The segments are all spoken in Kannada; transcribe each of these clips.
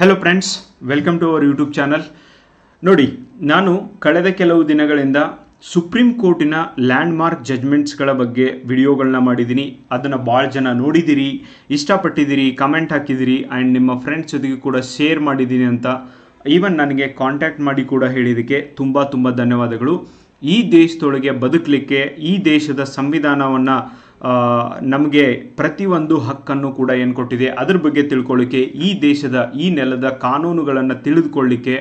Hello friends welcome to our YouTube channel ನೋಡಿ, ನಾನು ಕಳೆದ ಕೆಲವು ದಿನಗಳಿಂದ ಸುಪ್ರೀಂ ಕೋರ್ಟಿನ ಲ್ಯಾಂಡ್ಮಾರ್ಕ್ ಜಜ್ಮೆಂಟ್ಸ್ಗಳ ಬಗ್ಗೆ ವಿಡಿಯೋಗಳನ್ನ ಮಾಡಿದ್ದೀನಿ. ಅದನ್ನು ಭಾಳ ಜನ ನೋಡಿದ್ದೀರಿ ಇಷ್ಟಪಟ್ಟಿದ್ದೀರಿ ಕಮೆಂಟ್ ಹಾಕಿದ್ದೀರಿ ಆ್ಯಂಡ್ ನಿಮ್ಮ ಫ್ರೆಂಡ್ಸ್ ಜೊತೆಗೆ ಕೂಡ ಶೇರ್ ಮಾಡಿದ್ದೀನಿ ಅಂತ ಈವನ್ ನನಗೆ ಕಾಂಟ್ಯಾಕ್ಟ್ ಮಾಡಿ ಕೂಡ ಹೇಳಿದ್ದಕ್ಕೆ ತುಂಬ ತುಂಬ ಧನ್ಯವಾದಗಳು. ಈ ದೇಶದೊಳಗೆ ಬದುಕಲಿಕ್ಕೆ, ಈ ದೇಶದ ಸಂವಿಧಾನವನ್ನು ನಮಗೆ ಪ್ರತಿಯೊಂದು ಹಕ್ಕನ್ನು ಕೂಡ ಏನು ಕೊಟ್ಟಿದೆ, ಅದ್ರ ಬಗ್ಗೆ ತಿಳ್ಕೊಳ್ಳಿಕ್ಕೆ ಈ ದೇಶದ, ಈ ನೆಲದ ಕಾನೂನುಗಳನ್ನು ತಿಳಿದುಕೊಳ್ಳಿಕ್ಕೆ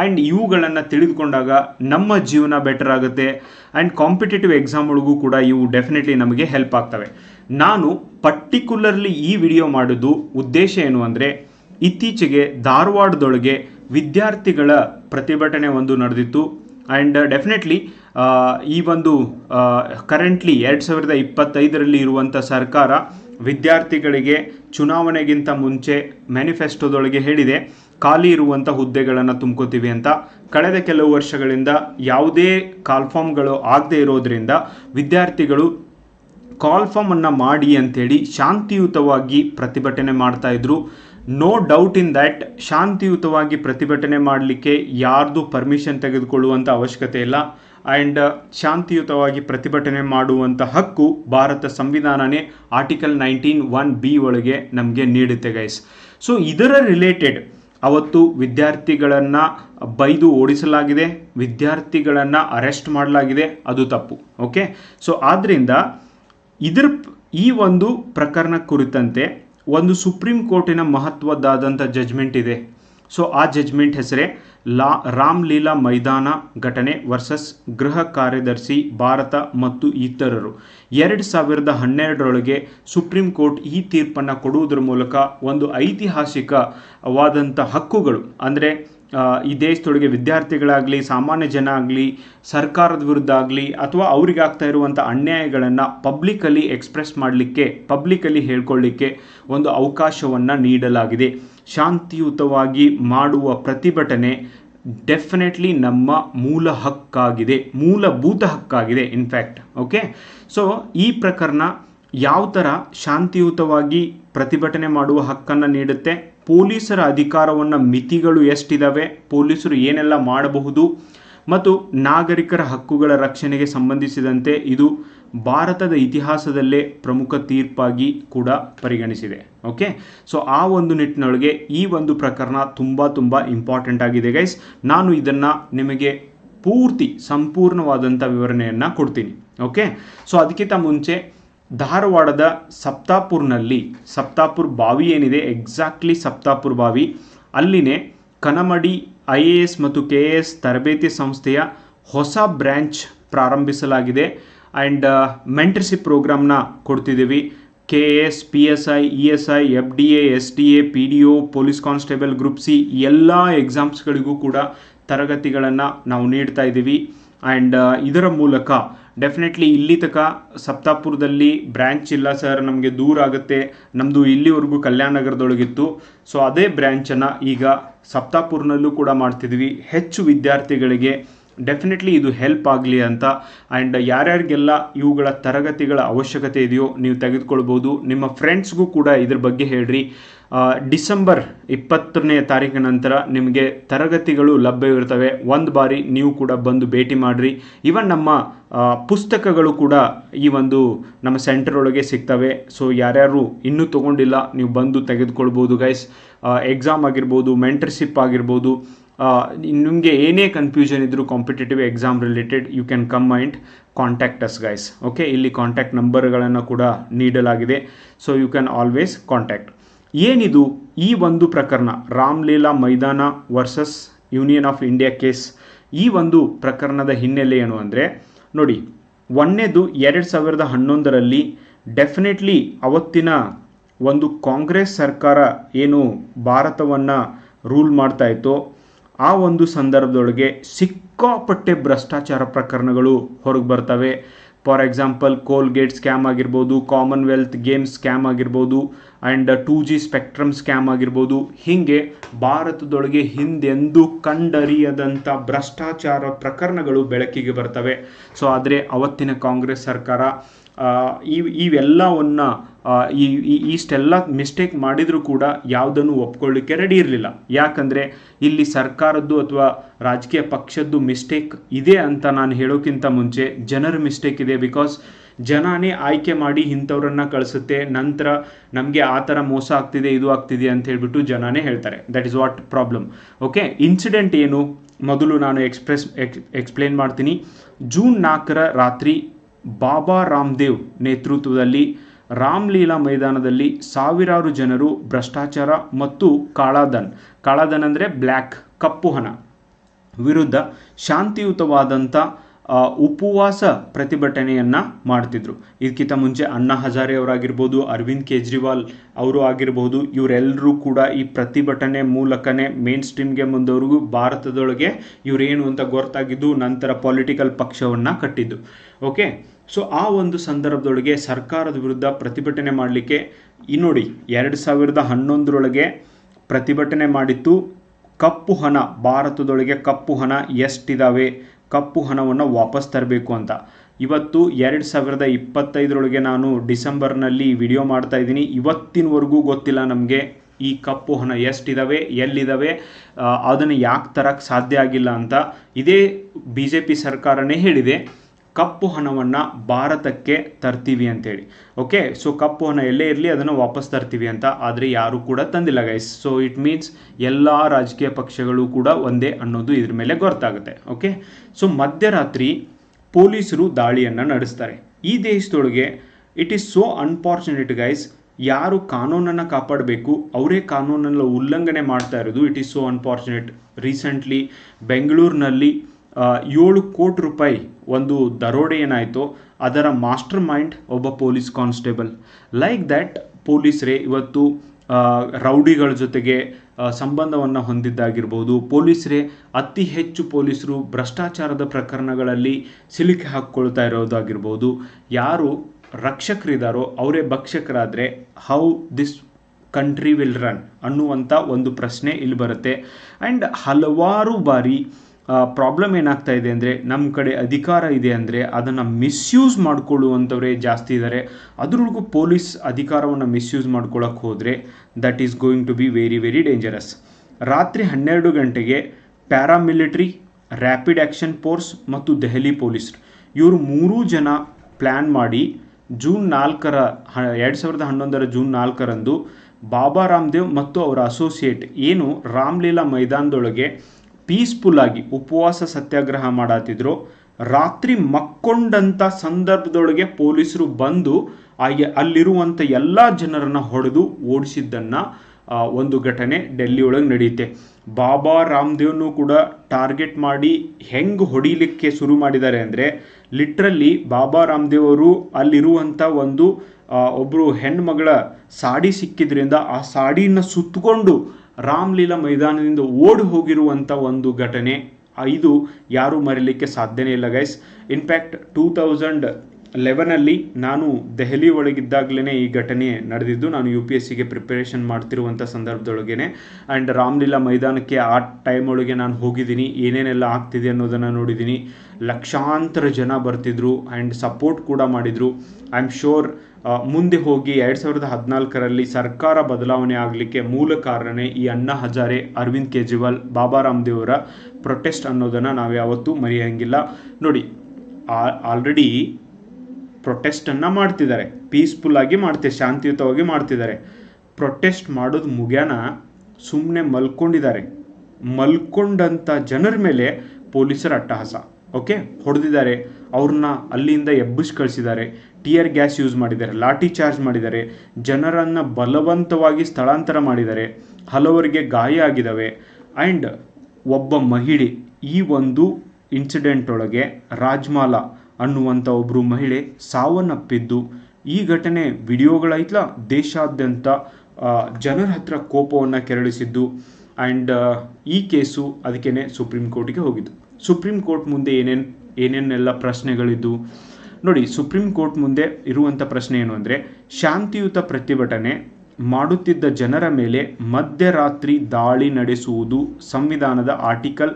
ಆ್ಯಂಡ್ ಇವುಗಳನ್ನು ತಿಳಿದುಕೊಂಡಾಗ ನಮ್ಮ ಜೀವನ ಬೆಟರ್ ಆಗುತ್ತೆ ಆ್ಯಂಡ್ ಕಾಂಪಿಟೇಟಿವ್ ಎಕ್ಸಾಮ್ ಒಳಗೂ ಕೂಡ ಇವು ಡೆಫಿನೆಟ್ಲಿ ನಮಗೆ ಹೆಲ್ಪ್ ಆಗ್ತವೆ. ನಾನು ಪರ್ಟಿಕ್ಯುಲರ್ಲಿ ಈ ವಿಡಿಯೋ ಮಾಡೋದು ಉದ್ದೇಶ ಏನು ಅಂದರೆ, ಇತ್ತೀಚೆಗೆ ಧಾರವಾಡದೊಳಗೆ ವಿದ್ಯಾರ್ಥಿಗಳ ಪ್ರತಿಭಟನೆ ಒಂದು ನಡೆದಿತ್ತು. ಆ್ಯಂಡ್ ಡೆಫಿನೆಟ್ಲಿ ಈ ಒಂದು ಕರೆಂಟ್ಲಿ ಎರಡು ಸಾವಿರದ ಇಪ್ಪತ್ತೈದರಲ್ಲಿ ಇರುವಂಥ ಸರ್ಕಾರ ವಿದ್ಯಾರ್ಥಿಗಳಿಗೆ ಚುನಾವಣೆಗಿಂತ ಮುಂಚೆ ಮ್ಯಾನಿಫೆಸ್ಟೋದೊಳಗೆ ಹೇಳಿದೆ, ಖಾಲಿ ಇರುವಂಥ ಹುದ್ದೆಗಳನ್ನು ತುಂಬ್ಕೋತೀವಿ ಅಂತ. ಕಳೆದ ಕೆಲವು ವರ್ಷಗಳಿಂದ ಯಾವುದೇ ಕಾಲ್ಫಾರ್ಮ್ಗಳು ಆಗದೆ ಇರೋದರಿಂದ ವಿದ್ಯಾರ್ಥಿಗಳು ಕಾಲ್ ಫಾರ್ಮನ್ನು ಮಾಡಿ ಅಂಥೇಳಿ ಶಾಂತಿಯುತವಾಗಿ ಪ್ರತಿಭಟನೆ ಮಾಡ್ತಾ ಇದ್ರು. ನೋ ಡೌಟ್ ಇನ್ ದ್ಯಾಟ್ ಶಾಂತಿಯುತವಾಗಿ ಪ್ರತಿಭಟನೆ ಮಾಡಲಿಕ್ಕೆ ಯಾರ್ದು ಪರ್ಮಿಷನ್ ತೆಗೆದುಕೊಳ್ಳುವಂಥ ಅವಶ್ಯಕತೆ ಇಲ್ಲ. ಆ್ಯಂಡ್ ಶಾಂತಿಯುತವಾಗಿ ಪ್ರತಿಭಟನೆ ಮಾಡುವಂಥ ಹಕ್ಕು ಭಾರತ ಸಂವಿಧಾನನೇ ಆರ್ಟಿಕಲ್ ನೈನ್ಟೀನ್ ಒನ್ ಬಿ ಒಳಗೆ ನಮಗೆ ನೀಡುತ್ತೆ ಗೈಸ್ ಸೊ ಇದರ ರಿಲೇಟೆಡ್ ಅವತ್ತು ವಿದ್ಯಾರ್ಥಿಗಳನ್ನು ಬೈದು ಓಡಿಸಲಾಗಿದೆ, ವಿದ್ಯಾರ್ಥಿಗಳನ್ನು ಅರೆಸ್ಟ್ ಮಾಡಲಾಗಿದೆ, ಅದು ತಪ್ಪು ಓಕೆ ಸೊ ಆದ್ದರಿಂದ ಇದರ ಈ ಒಂದು ಪ್ರಕರಣ ಕುರಿತಂತೆ ಒಂದು ಸುಪ್ರೀಂ ಕೋರ್ಟಿನ ಮಹತ್ವದ್ದಾದಂಥ ಜಜ್ಮೆಂಟ್ ಇದೆ. ಸೊ ಆ ಜಜ್ಮೆಂಟ್ ಹೆಸರೇ ಲಾ ರಾಮ್ಲೀಲಾ ಮೈದಾನ ಘಟನೆ ವರ್ಸಸ್ ಗೃಹ ಕಾರ್ಯದರ್ಶಿ ಭಾರತ ಮತ್ತು ಇತರರು. ಎರಡು ಸಾವಿರದ ಹನ್ನೆರಡರೊಳಗೆ ಸುಪ್ರೀಂ ಕೋರ್ಟ್ ಈ ತೀರ್ಪನ್ನು ಕೊಡುವುದರ ಮೂಲಕ ಒಂದು ಐತಿಹಾಸಿಕವಾದಂಥ ಹಕ್ಕುಗಳು, ಅಂದರೆ ಈ ದೇಶದೊಳಗೆ ವಿದ್ಯಾರ್ಥಿಗಳಾಗಲಿ, ಸಾಮಾನ್ಯ ಜನ ಆಗಲಿ, ಸರ್ಕಾರದ ವಿರುದ್ಧ ಆಗಲಿ, ಅಥವಾ ಅವ್ರಿಗೆ ಆಗ್ತಾ ಇರುವಂಥ ಅನ್ಯಾಯಗಳನ್ನು ಪಬ್ಲಿಕಲ್ಲಿ ಎಕ್ಸ್ಪ್ರೆಸ್ ಮಾಡಲಿಕ್ಕೆ ಪಬ್ಲಿಕಲ್ಲಿ ಹೇಳ್ಕೊಳ್ಳಿಕ್ಕೆ ಒಂದು ಅವಕಾಶವನ್ನು ನೀಡಲಾಗಿದೆ. ಶಾಂತಿಯುತವಾಗಿ ಮಾಡುವ ಪ್ರತಿಭಟನೆ ಡೆಫಿನೆಟ್ಲಿ ನಮ್ಮ ಮೂಲ ಹಕ್ಕಾಗಿದೆ. ಮೂಲಭೂತ ಹಕ್ಕಾಗಿದೆ ಇನ್ಫ್ಯಾಕ್ಟ್ ಓಕೆ ಸೊ ಈ ಪ್ರಕರಣ ಯಾವ ಥರ ಶಾಂತಿಯುತವಾಗಿ ಪ್ರತಿಭಟನೆ ಮಾಡುವ ಹಕ್ಕನ್ನು ನೀಡುತ್ತೆ? ಪೊಲೀಸರ ಅಧಿಕಾರವನ್ನು ಮಿತಿಗಳು ಎಷ್ಟಿದ್ದಾವೆ ಪೊಲೀಸರು ಏನೆಲ್ಲ ಮಾಡಬಹುದು ಮತ್ತು ನಾಗರಿಕರ ಹಕ್ಕುಗಳ ರಕ್ಷಣೆಗೆ ಸಂಬಂಧಿಸಿದಂತೆ ಇದು ಭಾರತದ ಇತಿಹಾಸದಲ್ಲೇ ಪ್ರಮುಖ ತೀರ್ಪಾಗಿ ಕೂಡ ಪರಿಗಣಿಸಿದೆ. ಓಕೆ ಸೊ ಆ ಒಂದು ನಿಟ್ಟಿನೊಳಗೆ ಈ ಒಂದು ಪ್ರಕರಣ ತುಂಬ ತುಂಬ ಇಂಪಾರ್ಟೆಂಟ್ ಆಗಿದೆ ಗೈಸ್ ನಾನು ಇದನ್ನು ನಿಮಗೆ ಪೂರ್ತಿ ಸಂಪೂರ್ಣವಾದಂಥ ವಿವರಣೆಯನ್ನು ಕೊಡ್ತೀನಿ. ಓಕೆ ಸೊ ಅದಕ್ಕಿಂತ ಮುಂಚೆ ಧಾರವಾಡದ ಸಪ್ತಾಪುರ್ನಲ್ಲಿ, ಸಪ್ತಾಪುರ್ ಬಾವಿ ಏನಿದೆ, ಎಕ್ಸಾಕ್ಟ್ಲಿ ಸಪ್ತಾಪುರ್ ಬಾವಿ, ಅಲ್ಲಿನೇ ಕನಮಡಿ ಐ ಎ ಎಸ್ ಮತ್ತು ಕೆ ಎ ಎಸ್ ತರಬೇತಿ ಸಂಸ್ಥೆಯ ಹೊಸ ಬ್ರ್ಯಾಂಚ್ ಪ್ರಾರಂಭಿಸಲಾಗಿದೆ. ಆ್ಯಂಡ್ ಮೆಂಟರ್ಶಿಪ್ ಪ್ರೋಗ್ರಾಮ್ನ ಕೊಡ್ತಿದ್ದೀವಿ. K A S, P S I, E S I, F D A, S D A, P D O, police constable group C, ಎಲ್ಲ ಎಕ್ಸಾಮ್ಸ್ಗಳಿಗೂ ಕೂಡ ತರಗತಿಗಳನ್ನು ನಾವು ನೀಡ್ತಾ ಇದ್ದೀವಿ. ಆ್ಯಂಡ್ ಇದರ ಮೂಲಕ ಡೆಫಿನೆಟ್ಲಿ ಇಲ್ಲಿ ತನಕ ಸಪ್ತಾಪುರದಲ್ಲಿ ಬ್ರ್ಯಾಂಚ್ ಇಲ್ಲ ಸರ್ ನಮಗೆ ದೂರ ಆಗುತ್ತೆ. ನಮ್ಮದು ಇಲ್ಲಿವರೆಗೂ ಕಲ್ಯಾಣ ನಗರದೊಳಗಿತ್ತು ಸೊ ಅದೇ ಬ್ರ್ಯಾಂಚನ್ನು ಈಗ ಸಪ್ತಾಪುರ್ನಲ್ಲೂ ಕೂಡ ಮಾಡ್ತಿದ್ವಿ. ಹೆಚ್ಚು ವಿದ್ಯಾರ್ಥಿಗಳಿಗೆ ಡೆಫಿನೆಟ್ಲಿ ಇದು ಹೆಲ್ಪ್ ಆಗಲಿ ಅಂತ. ಆ್ಯಂಡ್ ಯಾರ್ಯಾರಿಗೆಲ್ಲ ಇವುಗಳ ತರಗತಿಗಳ ಅವಶ್ಯಕತೆ ಇದೆಯೋ ನೀವು ತೆಗೆದುಕೊಳ್ಬೋದು. ನಿಮ್ಮ ಫ್ರೆಂಡ್ಸ್ಗೂ ಕೂಡ ಇದ್ರ ಬಗ್ಗೆ ಹೇಳ್ರಿ. ಡಿಸೆಂಬರ್ ಇಪ್ಪತ್ತನೇ ತಾರೀಕಿನ ನಂತರ ನಿಮಗೆ ತರಗತಿಗಳು ಲಭ್ಯವಿರ್ತವೆ. ಒಂದು ಬಾರಿ ನೀವು ಕೂಡ ಬಂದು ಭೇಟಿ ಮಾಡಿರಿ. ಇವನ್ ನಮ್ಮ ಪುಸ್ತಕಗಳು ಕೂಡ ಈ ಒಂದು ನಮ್ಮ ಸೆಂಟರ್ ಒಳಗೆ ಸಿಗ್ತವೆ. ಸೊ ಯಾರ್ಯಾರು ಇನ್ನೂ ತೊಗೊಂಡಿಲ್ಲ, ನೀವು ಬಂದು ತೆಗೆದುಕೊಳ್ಬೋದು ಗೈಸ್ ಎಕ್ಸಾಮ್ ಆಗಿರ್ಬೋದು ಮೆಂಟರ್ಶಿಪ್ ಆಗಿರ್ಬೋದು. ನಿಮಗೆ ಏನೇ ಕನ್ಫ್ಯೂಷನ್ ಇದ್ದರೂ competitive exam related you can come and contact us guys okay ಇಲ್ಲಿ ಕಾಂಟ್ಯಾಕ್ಟ್ ನಂಬರ್ಗಳನ್ನು ಕೂಡ ನೀಡಲಾಗಿದೆ. So you can always contact ಏನಿದು? ಈ ಒಂದು ಪ್ರಕರಣ, Ramlila Maidan versus Union of India case ಈ ಒಂದು ಪ್ರಕರಣದ ಹಿನ್ನೆಲೆ ಏನು ಅಂದರೆ, ನೋಡಿ ಒಂದನೇದು ಎರಡು ಸಾವಿರದ ಹನ್ನೊಂದರಲ್ಲಿ ಡೆಫಿನೆಟ್ಲಿ ಅವತ್ತಿನ ಒಂದು ಕಾಂಗ್ರೆಸ್ ಸರ್ಕಾರ ಏನು ಭಾರತವನ್ನು ರೂಲ್ ಮಾಡ್ತಾ ಇತ್ತೋ ಆ ಒಂದು ಸಂದರ್ಭದೊಳಗೆ ಸಿಕ್ಕಾಪಟ್ಟೆ ಭ್ರಷ್ಟಾಚಾರ ಪ್ರಕರಣಗಳು ಹೊರಗೆ ಬರ್ತವೆ. ಫಾರ್ ಎಕ್ಸಾಂಪಲ್ ಕೋಲ್ಗೇಟ್ ಸ್ಕ್ಯಾಮ್ ಆಗಿರ್ಬೋದು ಕಾಮನ್ವೆಲ್ತ್ ಗೇಮ್ಸ್ ಸ್ಕ್ಯಾಮ್ ಆಗಿರ್ಬೋದು and two G spectrum scam ಆಗಿರ್ಬೋದು. ಹೀಗೆ ಭಾರತದೊಳಗೆ ಹಿಂದೆಂದೂ ಕಂಡರಿಯದಂಥ ಭ್ರಷ್ಟಾಚಾರ ಪ್ರಕರಣಗಳು ಬೆಳಕಿಗೆ ಬರ್ತವೆ. ಸೊ ಆದರೆ ಅವತ್ತಿನ ಕಾಂಗ್ರೆಸ್ ಸರ್ಕಾರ ಇವೆಲ್ಲವನ್ನ ಈ, ಈ- ಇಷ್ಟೆಲ್ಲ ಮಿಸ್ಟೇಕ್ ಮಾಡಿದರೂ ಕೂಡ ಯಾವುದನ್ನು ಒಪ್ಕೊಳ್ಳಿಕ್ಕೆ ರೆಡಿ ಇರಲಿಲ್ಲ. ಯಾಕಂದರೆ ಇಲ್ಲಿ ಸರ್ಕಾರದ್ದು ಅಥವಾ ರಾಜಕೀಯ ಪಕ್ಷದ್ದು ಮಿಸ್ಟೇಕ್ ಇದೆ ಅಂತ ನಾನು ಹೇಳೋಕ್ಕಿಂತ ಮುಂಚೆ ಜನರ ಮಿಸ್ಟೇಕ್ ಇದೆ ಬಿಕಾಸ್ ಜನನೇ ಆಯ್ಕೆ ಮಾಡಿ ಇಂಥವ್ರನ್ನ ಕಳಿಸುತ್ತೆ, ನಂತರ ನಮಗೆ ಆ ಥರ ಮೋಸ ಆಗ್ತಿದೆ, ಇದು ಆಗ್ತಿದೆ ಅಂತ ಹೇಳಿಬಿಟ್ಟು ಜನನೇ ಹೇಳ್ತಾರೆ. That is what problem okay incident ಏನು? ಮೊದಲು ನಾನು ಎಕ್ಸ್ಪ್ರೆಸ್ ಎಕ್ಸ್ಪ್ಲೇನ್ ಮಾಡ್ತೀನಿ. ಜೂನ್ ನಾಲ್ಕರ ರಾತ್ರಿ ಬಾಬಾ ರಾಮದೇವ್ ನೇತೃತ್ವದಲ್ಲಿ ರಾಮ್ಲೀಲಾ ಮೈದಾನದಲ್ಲಿ ಸಾವಿರಾರು ಜನರು ಭ್ರಷ್ಟಾಚಾರ ಮತ್ತು ಕಾಳಾಧನ್ ಕಾಳಾಧನ್ ಅಂದರೆ ಬ್ಲ್ಯಾಕ್ ಕಪ್ಪು ಹಣ ವಿರುದ್ಧ ಶಾಂತಿಯುತವಾದಂಥ ಉಪವಾಸ ಪ್ರತಿಭಟನೆಯನ್ನು ಮಾಡ್ತಿದ್ರು. ಇದಕ್ಕಿಂತ ಮುಂಚೆ ಅಣ್ಣಾ ಹಜಾರೆ ಅವರಾಗಿರ್ಬೋದು, ಅರವಿಂದ್ ಕೇಜ್ರಿವಾಲ್ ಅವರು ಆಗಿರ್ಬೋದು ಇವರೆಲ್ಲರೂ ಕೂಡ ಈ ಪ್ರತಿಭಟನೆ ಮೂಲಕನೇ ಮೇನ್ ಸ್ಟ್ರೀಮ್ಗೆ ಬಂದವರಿಗೂ ಭಾರತದೊಳಗೆ ಇವರೇನು ಅಂತ ಗೊತ್ತಾಗಿದ್ದು ನಂತರ ಪೊಲಿಟಿಕಲ್ ಪಕ್ಷವನ್ನು ಕಟ್ಟಿದ್ದು. ಓಕೆ ಸೊ ಆ ಒಂದು ಸಂದರ್ಭದೊಳಗೆ ಸರ್ಕಾರದ ವಿರುದ್ಧ ಪ್ರತಿಭಟನೆ ಮಾಡಲಿಕ್ಕೆ, ಈ ನೋಡಿ, ಎರಡು ಸಾವಿರದ ಹನ್ನೊಂದರೊಳಗೆ ಪ್ರತಿಭಟನೆ ಮಾಡಿತ್ತು ಕಪ್ಪು ಹಣ, ಭಾರತದೊಳಗೆ ಕಪ್ಪು ಹಣ ಎಷ್ಟಿದಾವೆ, ಕಪ್ಪು ಹಣವನ್ನು ವಾಪಸ್ ತರಬೇಕು ಅಂತ. ಇವತ್ತು ಎರಡು ಸಾವಿರದ ಇಪ್ಪತ್ತೈದರೊಳಗೆ ನಾನು ಡಿಸೆಂಬರ್ನಲ್ಲಿ ವಿಡಿಯೋ ಮಾಡ್ತಾ ಇದ್ದೀನಿ. ಇವತ್ತಿನವರೆಗೂ ಗೊತ್ತಿಲ್ಲ ನಮಗೆ ಈ ಕಪ್ಪು ಹಣ ಎಷ್ಟಿದ್ದಾವೆ ಎಲ್ಲಿದ್ದಾವೆ ಅದನ್ನು ಯಾಕೆ ತರಕ್ಕೆ ಸಾಧ್ಯ ಆಗಿಲ್ಲ ಅಂತ. ಇದೇ ಬಿ ಜೆ ಪಿ ಸರ್ಕಾರನೇ ಹೇಳಿದೆ. ಕಪ್ಪು ಹಣವನ್ನು ಭಾರತಕ್ಕೆ ತರ್ತೀವಿ ಅಂತೇಳಿ. ಓಕೆ ಸೊ ಕಪ್ಪು ಹಣ ಎಲ್ಲೇ ಇರಲಿ ಅದನ್ನು ವಾಪಸ್ ತರ್ತೀವಿ ಅಂತ, ಆದರೆ ಯಾರು ಕೂಡ ತಂದಿಲ್ಲ ಗೈಸ್ ಸೊ ಇಟ್ ಮೀನ್ಸ್ ಎಲ್ಲ ರಾಜಕೀಯ ಪಕ್ಷಗಳು ಕೂಡ ಒಂದೇ ಅನ್ನೋದು ಇದ್ರ ಮೇಲೆ ಗೊತ್ತಾಗುತ್ತೆ. ಓಕೆ ಸೊ ಮಧ್ಯರಾತ್ರಿ ಪೊಲೀಸರು ದಾಳಿಯನ್ನು ನಡೆಸ್ತಾರೆ. ಈ ದೇಶದೊಳಗೆ it is so unfortunate guys ಯಾರು ಕಾನೂನನ್ನು ಕಾಪಾಡಬೇಕು, ಅವರೇ ಕಾನೂನನ್ನು ಉಲ್ಲಂಘನೆ ಮಾಡ್ತಾ ಇರೋದು it is so unfortunate recently ಬೆಂಗಳೂರಿನಲ್ಲಿ ಏಳು ಕೋಟಿ ರೂಪಾಯಿ ಒಂದು ದರೋಡೆ ಏನಾಯಿತು, ಅದರ ಮಾಸ್ಟರ್ ಮೈಂಡ್ ಒಬ್ಬ ಪೊಲೀಸ್ ಕಾನ್ಸ್ಟೇಬಲ್. ಲೈಕ್ ದ್ಯಾಟ್ ಪೊಲೀಸರೇ ಇವತ್ತು ರೌಡಿಗಳ ಜೊತೆಗೆ ಸಂಬಂಧವನ್ನು ಹೊಂದಿದ್ದಾಗಿರ್ಬೋದು. ಪೊಲೀಸರೇ ಅತಿ ಹೆಚ್ಚು ಪೊಲೀಸರು ಭ್ರಷ್ಟಾಚಾರದ ಪ್ರಕರಣಗಳಲ್ಲಿ ಸಿಲುಕಿ ಹಾಕ್ಕೊಳ್ತಾ ಇರೋದಾಗಿರ್ಬೋದು. ಯಾರು ರಕ್ಷಕರಿದ್ದಾರೋ ಅವರೇ ಭಕ್ಷಕರಾದರೆ how this country will run ಅನ್ನುವಂಥ ಒಂದು ಪ್ರಶ್ನೆ ಇಲ್ಲಿ ಬರುತ್ತೆ. ಆ್ಯಂಡ್ ಹಲವಾರು ಬಾರಿ ಪ್ರಾಬ್ಲಮ್ ಏನಾಗ್ತಾ ಇದೆ ಅಂದರೆ ನಮ್ಮ ಕಡೆ ಅಧಿಕಾರ ಇದೆ ಅಂದರೆ ಅದನ್ನು ಮಿಸ್ಯೂಸ್ ಮಾಡ್ಕೊಳ್ಳುವಂಥವರೇ ಜಾಸ್ತಿ ಇದ್ದಾರೆ ಅದರೊಳಗೂ ಪೊಲೀಸ್ ಅಧಿಕಾರವನ್ನು ಮಿಸ್ಯೂಸ್ ಮಾಡ್ಕೊಳ್ಳೋಕೆ ಹೋದರೆ that is going to be very very dangerous ರಾತ್ರಿ ಹನ್ನೆರಡು ಗಂಟೆಗೆ ಪ್ಯಾರಾಮಿಲಿಟ್ರಿ ರ್ಯಾಪಿಡ್ ಆ್ಯಕ್ಷನ್ ಫೋರ್ಸ್ ಮತ್ತು ದೆಹಲಿ ಪೊಲೀಸರು ಇವರು ಮೂರೂ ಜನ ಪ್ಲ್ಯಾನ್ ಮಾಡಿ ಜೂನ್ ನಾಲ್ಕರ ಎರಡು ಸಾವಿರದ ಹನ್ನೊಂದರ ಜೂನ್ ನಾಲ್ಕರಂದು ಬಾಬಾ ರಾಮದೇವ್ ಮತ್ತು ಅವರ ಅಸೋಸಿಯೇಟ್ ಏನು ರಾಮ್ಲೀಲಾ ಮೈದಾನದೊಳಗೆ ಪೀಸ್ಫುಲ್ ಆಗಿ ಉಪವಾಸ ಸತ್ಯಾಗ್ರಹ ಮಾಡತ್ತಿದ್ರು ರಾತ್ರಿ ಮಕ್ಕೊಂಡಂಥ ಸಂದರ್ಭದೊಳಗೆ ಪೊಲೀಸರು ಬಂದು ಹಾಗೆ ಅಲ್ಲಿರುವಂಥ ಎಲ್ಲ ಜನರನ್ನು ಹೊಡೆದು ಓಡಿಸಿದ್ದನ್ನು ಒಂದು ಘಟನೆ ಡೆಲ್ಲಿ ಒಳಗೆ ನಡೆಯುತ್ತೆ ಬಾಬಾ ರಾಮದೇವ್ನು ಕೂಡ ಟಾರ್ಗೆಟ್ ಮಾಡಿ ಹೆಂಗೆ ಹೊಡಿಲಿಕ್ಕೆ ಶುರು ಮಾಡಿದ್ದಾರೆ ಅಂದರೆ ಲಿಟ್ರಲ್ಲಿ ಬಾಬಾ ರಾಮದೇವ್ ಅವರು ಅಲ್ಲಿರುವಂಥ ಒಂದು ಒಬ್ಬರು ಹೆಣ್ಮಗಳ ಸಾಡಿ ಸಿಕ್ಕಿದ್ರಿಂದ ಆ ಸಾಡಿನ ಸುತ್ತಕೊಂಡು ರಾಮ್ಲೀಲಾ ಮೈದಾನದಿಂದ ಓಡಿ ಹೋಗಿರುವಂಥ ಒಂದು ಘಟನೆ. ಇದು ಯಾರೂ ಮರೀಲಿಕ್ಕೆ ಸಾಧ್ಯನೇ ಇಲ್ಲ guys in fact two thousand ಲೆವೆನಲ್ಲಿ ನಾನು ದೆಹಲಿ ಒಳಗಿದ್ದಾಗಲೇ ಈ ಘಟನೆ ನಡೆದಿದ್ದು. ನಾನು ಯು ಪಿ ಎಸ್ ಸಿಗೆ ಪ್ರಿಪರೇಷನ್ ಮಾಡ್ತಿರುವಂಥ ಸಂದರ್ಭದೊಳಗೇನೆ. ಆ್ಯಂಡ್ ರಾಮ್ಲೀಲಾ ಮೈದಾನಕ್ಕೆ ಆ ಟೈಮ್ ಒಳಗೆ ನಾನು ಹೋಗಿದ್ದೀನಿ. ಏನೇನೆಲ್ಲ ಆಗ್ತಿದೆ ಅನ್ನೋದನ್ನು ನೋಡಿದ್ದೀನಿ. ಲಕ್ಷಾಂತರ ಜನ ಬರ್ತಿದ್ರು ಆ್ಯಂಡ್ ಸಪೋರ್ಟ್ ಕೂಡ ಮಾಡಿದರು. ಐ ಆಮ್ ಶೋರ್ ಮುಂದೆ ಹೋಗಿ ಎರಡು ಸಾವಿರದ ಹದಿನಾಲ್ಕರಲ್ಲಿ ಸರ್ಕಾರ ಬದಲಾವಣೆ ಆಗಲಿಕ್ಕೆ ಮೂಲ ಕಾರಣನೇ ಈ ಅಣ್ಣಾ ಹಜಾರೆ ಅರವಿಂದ್ ಕೇಜ್ರಿವಾಲ್, ಬಾಬಾ ರಾಮದೇವರ ಪ್ರೊಟೆಸ್ಟ್ ಅನ್ನೋದನ್ನು ನಾವು ಯಾವತ್ತೂ ಮರೆಯಂಗಿಲ್ಲ. ನೋಡಿ ಆಲ್ರೆಡಿ ಪ್ರೊಟೆಸ್ಟನ್ನು ಮಾಡ್ತಿದ್ದಾರೆ. ಪೀಸ್ಫುಲ್ ಆಗಿ ಮಾಡ್ತಿದ್ದಾರೆ ಶಾಂತಿಯುತವಾಗಿ ಮಾಡ್ತಿದ್ದಾರೆ. ಪ್ರೊಟೆಸ್ಟ್ ಮಾಡೋದು ಮುಗ್ಯಾನ ಸುಮ್ಮನೆ ಮಲ್ಕೊಂಡಿದ್ದಾರೆ. ಮಲ್ಕೊಂಡಂಥ ಜನರ ಮೇಲೆ ಪೊಲೀಸರ ಅಟ್ಟಹಾಸ ಓಕೆ ಹೊಡೆದಿದ್ದಾರೆ. ಅವ್ರನ್ನ ಅಲ್ಲಿಂದ ಎಬ್ಬಿಸಿ ಕಳಿಸಿದ್ದಾರೆ. ಟಿಯರ್ ಗ್ಯಾಸ್ ಯೂಸ್ ಮಾಡಿದ್ದಾರೆ, ಲಾಠಿ ಚಾರ್ಜ್ ಮಾಡಿದ್ದಾರೆ, ಜನರನ್ನು ಬಲವಂತವಾಗಿ ಸ್ಥಳಾಂತರ ಮಾಡಿದ್ದಾರೆ, ಹಲವರಿಗೆ ಗಾಯ ಆಗಿದ್ದಾವೆ. ಆ್ಯಂಡ್ ಒಬ್ಬ ಮಹಿಳೆ ಈ ಒಂದು ಇನ್ಸಿಡೆಂಟ್ ಒಳಗೆ ರಾಜ್ಮಾಲಾ ಅನ್ನುವಂಥ ಒಬ್ಬರು ಮಹಿಳೆ ಸಾವನ್ನಪ್ಪಿದ್ದು. ಈ ಘಟನೆ ವಿಡಿಯೋಗಳೈತ್ಲ ದೇಶಾದ್ಯಂತ ಜನರ ಹತ್ರ ಕೋಪವನ್ನು ಕೆರಳಿಸಿದ್ದು. ಆ್ಯಂಡ್ ಈ ಕೇಸು ಅದಕ್ಕೇ ಸುಪ್ರೀಂ ಕೋರ್ಟಿಗೆ ಹೋಗಿದ್ದು. ಸುಪ್ರೀಂ ಕೋರ್ಟ್ ಮುಂದೆ ಏನೇನು, ಏನೇನೆಲ್ಲ ಪ್ರಶ್ನೆಗಳಿದ್ದು ನೋಡಿ ಸುಪ್ರೀಂ ಕೋರ್ಟ್ ಮುಂದೆ ಇರುವಂಥ ಪ್ರಶ್ನೆ ಏನು ಅಂದರೆ, ಶಾಂತಿಯುತ ಪ್ರತಿಭಟನೆ ಮಾಡುತ್ತಿದ್ದ ಜನರ ಮೇಲೆ ಮಧ್ಯರಾತ್ರಿ ದಾಳಿ ನಡೆಸುವುದು ಸಂವಿಧಾನದ ಆರ್ಟಿಕಲ್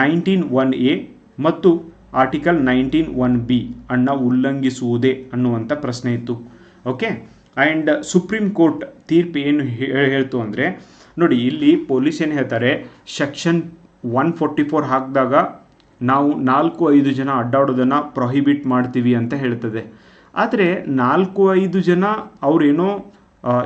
ನೈನ್ಟೀನ್ ಒನ್ ಎ ಮತ್ತು ಆರ್ಟಿಕಲ್ ನೈನ್ಟೀನ್ ಒನ್ ಬಿ ಅನ್ನ ಉಲ್ಲಂಘಿಸುವುದೇ ಅನ್ನುವಂಥ ಪ್ರಶ್ನೆ ಇತ್ತು. ಓಕೆ ಆ್ಯಂಡ್ ಸುಪ್ರೀಂ ಕೋರ್ಟ್ ತೀರ್ಪು ಏನು ಹೇಳ್ತು ಅಂದರೆ, ನೋಡಿ, ಇಲ್ಲಿ ಪೊಲೀಸ್ ಏನು ಹೇಳ್ತಾರೆ ಸೆಕ್ಷನ್ ಒನ್ ಫೋರ್ಟಿ ಫೋರ್ ಹಾಕಿದಾಗ ನಾವು ನಾಲ್ಕು ಐದು ಜನ ಅಡ್ಡಾಡೋದನ್ನು ಪ್ರೊಹಿಬಿಟ್ ಮಾಡ್ತೀವಿ ಅಂತ ಹೇಳ್ತದೆ. ಆದರೆ ನಾಲ್ಕು ಐದು ಜನ ಅವರೇನೋ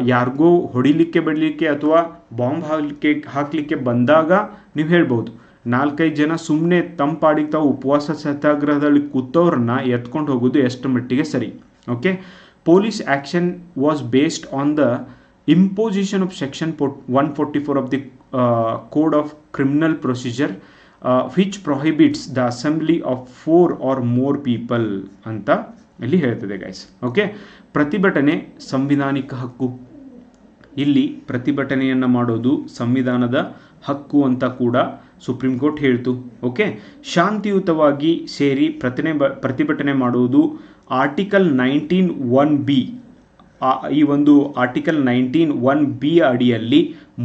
ಯಾರಿಗೋ ಹೊಡಿಲಿಕ್ಕೆ ಬಿಡಲಿಕ್ಕೆ ಅಥವಾ ಬಾಂಬ್ ಹಾಕಲಿಕ್ಕೆ ಹಾಕಲಿಕ್ಕೆ ಬಂದಾಗ ನೀವು ಹೇಳ್ಬೋದು. ನಾಲ್ಕೈದು ಜನ ಸುಮ್ಮನೆ ತಂಪಾಡಿಗೆ ತಾವು ಉಪವಾಸ ಸತ್ಯಾಗ್ರಹದಲ್ಲಿ ಕೂತವ್ರನ್ನ ಎತ್ಕೊಂಡು ಹೋಗೋದು ಎಷ್ಟು ಮಟ್ಟಿಗೆ ಸರಿ okay? Police action was based on the imposition of section po- 144 of the uh, code of criminal procedure. Which prohibits the assembly of four or more people ಅಂತ ಇಲ್ಲಿ ಹೇಳ್ತದೆ ಗೈಸ್ ಓಕೆ ಪ್ರತಿಭಟನೆ ಸಂವಿಧಾನಿಕ ಹಕ್ಕು. ಇಲ್ಲಿ ಪ್ರತಿಭಟನೆಯನ್ನು ಮಾಡೋದು ಸಂವಿಧಾನದ ಹಕ್ಕು ಅಂತ ಕೂಡ ಸುಪ್ರೀಂ ಕೋರ್ಟ್ ಹೇಳ್ತು. ಓಕೆ ಶಾಂತಿಯುತವಾಗಿ ಸೇರಿ ಪ್ರತಿನೆ ಪ್ರತಿಭಟನೆ ಮಾಡುವುದು ಆರ್ಟಿಕಲ್ ನೈನ್ಟೀನ್ ಒನ್ ಬಿ. ಈ ಒಂದು ಆರ್ಟಿಕಲ್ ನೈನ್ಟೀನ್ ಒನ್ ಬಿ ಅಡಿಯಲ್ಲಿ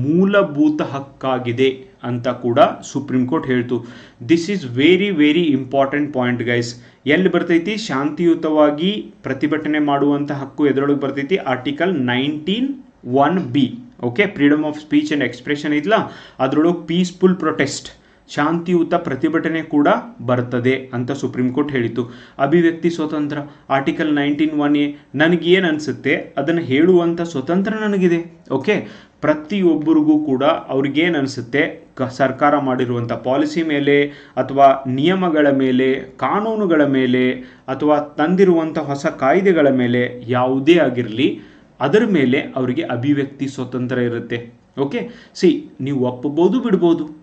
ಮೂಲಭೂತ ಹಕ್ಕಾಗಿದೆ. ಅಂತ ಕೂಡ ಸುಪ್ರೀಂ ಕೋರ್ಟ್ ಹೇಳ್ತು. This is very very important point guys ಎಲ್ಲಿ ಬರ್ತೈತಿ? ಶಾಂತಿಯುತವಾಗಿ ಪ್ರತಿಭಟನೆ ಮಾಡುವಂಥ ಹಕ್ಕು ಎದರೊಳಗೆ ಬರ್ತೈತಿ? Article nineteen one B okay freedom of speech and expression ಇದ್ಲ? ಅದರೊಳಗೆ ಪೀಸ್ಫುಲ್ ಪ್ರೊಟೆಸ್ಟ್ ಶಾಂತಿಯುತ ಪ್ರತಿಭಟನೆ ಕೂಡ ಬರ್ತದೆ ಅಂತ ಸುಪ್ರೀಂ ಕೋರ್ಟ್ ಹೇಳಿತು ಅಭಿವ್ಯಕ್ತಿ ಸ್ವತಂತ್ರ. ಆರ್ಟಿಕಲ್ ನೈನ್ಟೀನ್ ಒನ್ ಎ ನನಗೇನು ಅನಿಸುತ್ತೆ? ಅದನ್ನು ಹೇಳುವಂಥ ಸ್ವತಂತ್ರ ನನಗಿದೆ. ಓಕೆ? ಪ್ರತಿಯೊಬ್ಬರಿಗೂ ಕೂಡ ಅವ್ರಿಗೇನು ಅನಿಸುತ್ತೆ? ಕ ಸರ್ಕಾರ ಮಾಡಿರುವಂಥ ಪಾಲಿಸಿ ಮೇಲೆ ಅಥವಾ ನಿಯಮಗಳ ಮೇಲೆ, ಕಾನೂನುಗಳ ಮೇಲೆ ಅಥವಾ ತಂದಿರುವಂಥ ಹೊಸ ಕಾಯ್ದೆಗಳ ಮೇಲೆ ಯಾವುದೇ ಆಗಿರಲಿ, ಅದರ ಮೇಲೆ ಅವರಿಗೆ ಅಭಿವ್ಯಕ್ತಿ ಸ್ವತಂತ್ರ ಇರುತ್ತೆ. ಓಕೆ? ಸಿ, ನೀವು ಒಪ್ಪಬಹುದು ಬಿಡ್ಬೋದು